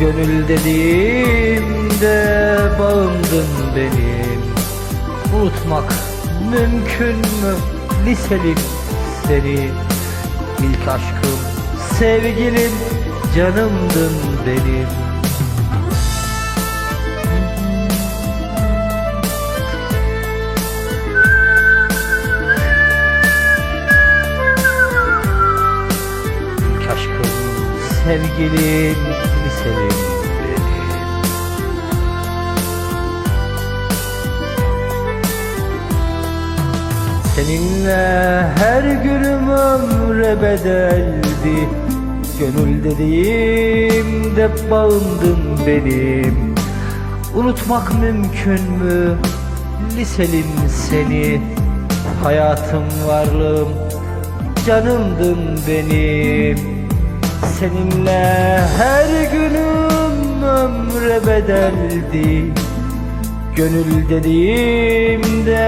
Gönül dediğimde bağımdın benim Unutmak mümkün mü? Liselim seni. İlk aşkım sevgilim canımdın benim. İlk aşkım sevgilim benim Seninle her günüm ömre bedeldi. Gönül dediğimde bağımdın benim. Unutmak mümkün mü? Liselim seni. Hayatım varlığım canımdın benim. Seninle her günüm ömre bedeldi. Gönül dediğimde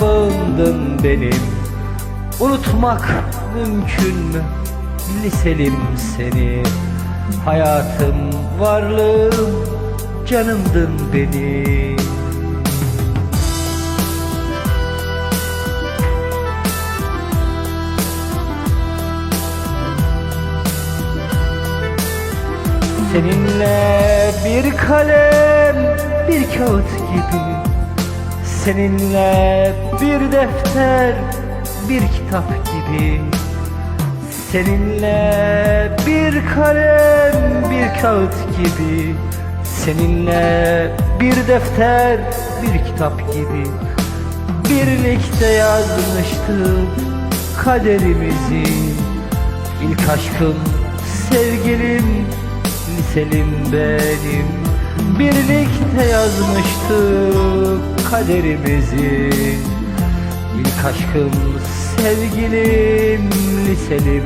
bağımdın benim. Unutmak mümkün mü? Liselim seni. Hayatım, varlığım, canımdın benim Seninle bir kalem, bir kağıt gibi. Seninle bir defter, bir kitap gibi. Seninle bir kalem, bir kağıt gibi. Seninle bir defter, bir kitap gibi. Birlikte yazmıştık kaderimizi. İlk aşkım, sevgilim, liselim benim. Birlikte yazmıştık kaderimizi. İlk aşkım, sevgilim, liselim